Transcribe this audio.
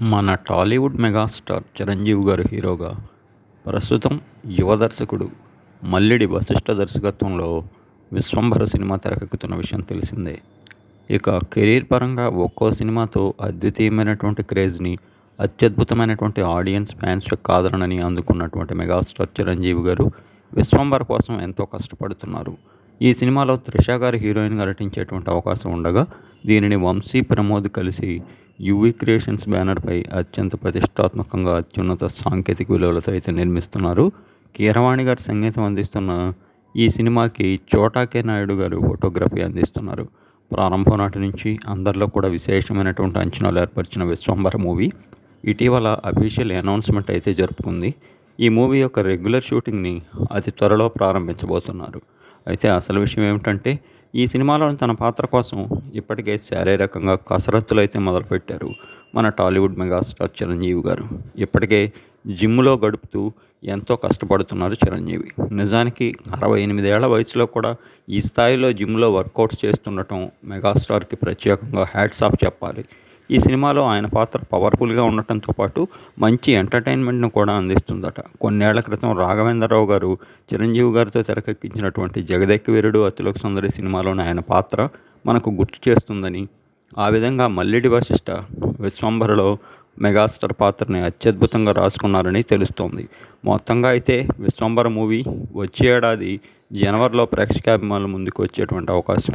మన టాలీవుడ్ మెగాస్టార్ చిరంజీవి గారు హీరోగా ప్రస్తుతం యువ దర్శకుడు మల్లిడి వశిష్ఠ దర్శకత్వంలో విశ్వంభర సినిమా తెరకెక్కుతున్న విషయం తెలిసిందే. ఇక కెరీర్ పరంగా ఒక్కో సినిమాతో అద్వితీయమైనటువంటి క్రేజ్ని అత్యద్భుతమైనటువంటి ఆడియన్స్ ఫ్యాన్స్ యొక్క ఆదరణని అందుకున్నటువంటి మెగాస్టార్ చిరంజీవి గారు విశ్వంభర కోసం ఎంతో కష్టపడుతున్నారు. ఈ సినిమాలో త్రిష గారి హీరోయిన్గా నటించేటువంటి అవకాశం ఉండగా దీనిని వంశీ ప్రమోద్ కలిసి యువి క్రియేషన్స్ బ్యానర్పై అత్యంత ప్రతిష్టాత్మకంగా అత్యున్నత సాంకేతిక విలువలతో అయితే నిర్మిస్తున్నారు. కీరవాణి గారు సంగీతం అందిస్తున్న ఈ సినిమాకి చోటాకే నాయుడు గారు ఫోటోగ్రఫీ అందిస్తున్నారు. ప్రారంభం నాటి నుంచి అందరిలో కూడా విశేషమైనటువంటి అంచనాలు ఏర్పరిచిన విశ్వంబర మూవీ. ఇటీవల అఫీషియల్ అనౌన్స్మెంట్ అయితే జరుపుకుంది. ఈ మూవీ యొక్క రెగ్యులర్ షూటింగ్ని అతి త్వరలో ప్రారంభించబోతున్నారు. అయితే అసలు విషయం ఏమిటంటే ఈ సినిమాలోని తన పాత్ర కోసం ఇప్పటికే శారీరకంగా కసరత్తులు అయితే మొదలుపెట్టారు మన టాలీవుడ్ మెగాస్టార్ చిరంజీవి గారు. ఇప్పటికే జిమ్లో గడుపుతూ ఎంతో కష్టపడుతున్నారు చిరంజీవి. నిజానికి అరవై ఎనిమిదేళ్ళ వయసులో కూడా ఈ స్థాయిలో జిమ్లో వర్కౌట్స్ చేస్తుండటం మెగాస్టార్కి ప్రత్యేకంగా హ్యాట్స్ ఆఫ్ చెప్పాలి. ఈ సినిమాలో ఆయన పాత్ర పవర్ఫుల్గా ఉండటంతో పాటు మంచి ఎంటర్టైన్మెంట్ను కూడా అందిస్తుందట. కొన్నేళ్ళ క్రితం రాఘవేంద్రరావు గారు చిరంజీవి గారితో తెరకెక్కించినటువంటి జగదెక్కివీరుడు అతిలోక సుందరి సినిమాలోని ఆయన పాత్ర మనకు గుర్తు చేస్తుందని ఆ విధంగా మల్లెడి వశిష్ట విశ్వంభరలో మెగాస్టార్ పాత్రని అత్యద్భుతంగా రాసుకున్నారని తెలుస్తోంది. మొత్తంగా అయితే విశ్వంభర మూవీ వచ్చే ఏడాది జనవరిలో ప్రేక్షకాభిమానుల ముందుకు వచ్చేటువంటి అవకాశం